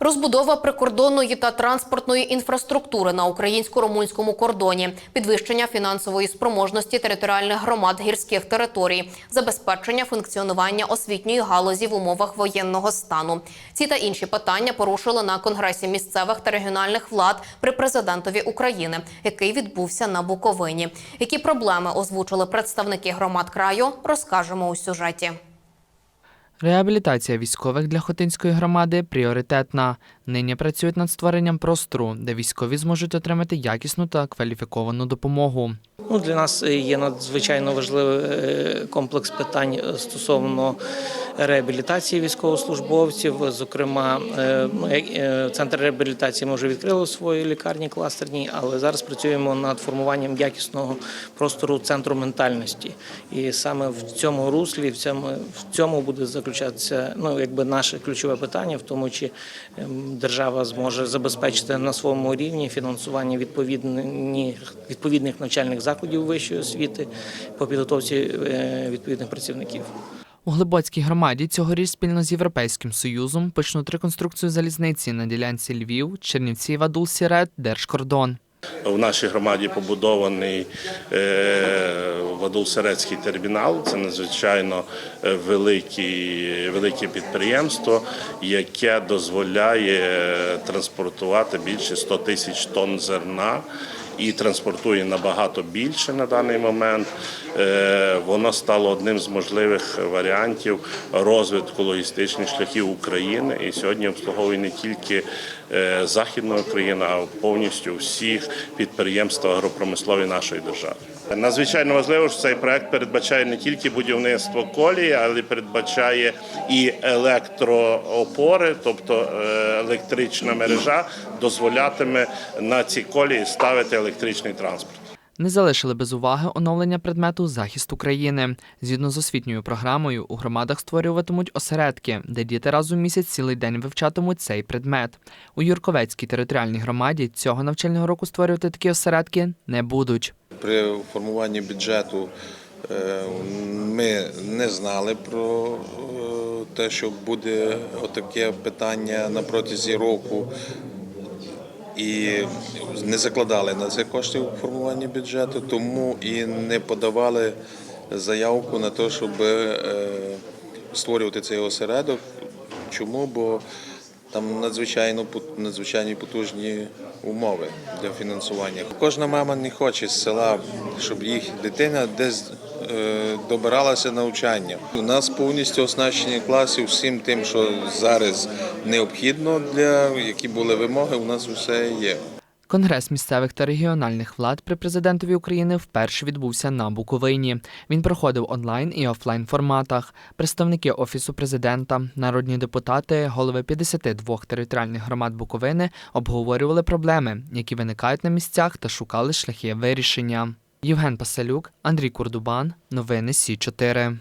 Розбудова прикордонної та транспортної інфраструктури на українсько-румунському кордоні, підвищення фінансової спроможності територіальних громад гірських територій, забезпечення функціонування освітньої галузі в умовах воєнного стану. Ці та інші питання порушили на конгресі місцевих та регіональних влад при президентові України, який відбувся на Буковині. Які проблеми озвучили представники громад краю, розкажемо у сюжеті. Реабілітація військових для Хотинської громади пріоритетна. Нині працюють над створенням простору, де військові зможуть отримати якісну та кваліфіковану допомогу. Ну, для нас є надзвичайно важливий е, комплекс питань е, стосовно реабілітації військовослужбовців. Зокрема, е, ну, центр реабілітації ми вже відкрили свої лікарні кластерні, але зараз працюємо над формуванням якісного простору центру ментальності. І саме в цьому руслі, в цьому, в цьому буде заключатися ну, якби наше ключове питання, в тому чи ем, держава зможе забезпечити на своєму рівні фінансування відповідних, відповідних навчальних закладів вищої освіти по підготовці е, відповідних працівників. У Глибоцькій громаді цьогоріч спільно з Європейським Союзом почнуть реконструкцію залізниці на ділянці Львів, Чернівці, Вадул, Сірет, Держкордон. В нашій громаді побудований е, Вадул-Серецький термінал. Це надзвичайно е, велике, велике підприємство, яке дозволяє транспортувати більше 100 тисяч тонн зерна. І транспортує набагато більше на даний момент. Е, Воно стало одним з можливих варіантів розвитку логістичних шляхів України. І сьогодні обслуговує не тільки Західну Україну, а повністю всіх підприємств агропромислові нашої держави. Надзвичайно важливо, що цей проект передбачає не тільки будівництво колії, але передбачає і електроопори, тобто е, електрична мережа дозволятиме на ці колії ставити електричний транспорт. Не залишили без уваги оновлення предмету захист України. Згідно з освітньою програмою, у громадах створюватимуть осередки, де діти раз у місяць цілий день вивчатимуть цей предмет. У Юрковецькій територіальній громаді цього навчального року створювати такі осередки не будуть. При формуванні бюджету е, ми не знали про е, те, що буде отаке питання на протязі року. І не закладали на це кошти у формуванні бюджету, тому і не подавали заявку на те, щоб е, створювати цей осередок. Чому? Бо там надзвичайно надзвичайні потужні умови для фінансування. Кожна мама не хоче з села, щоб їх дитина десь е, добиралася навчання. У нас повністю оснащені класи всім тим, що зараз необхідно для які були вимоги. У нас все є. Конгрес місцевих та регіональних влад при президентові України вперше відбувся на Буковині. Він проходив онлайн і офлайн форматах. Представники офісу президента, народні депутати, голови 52 територіальних громад Буковини обговорювали проблеми, які виникають на місцях, та шукали шляхи вирішення. Євген Пасалюк, Андрій Курдубан, новини Сі 4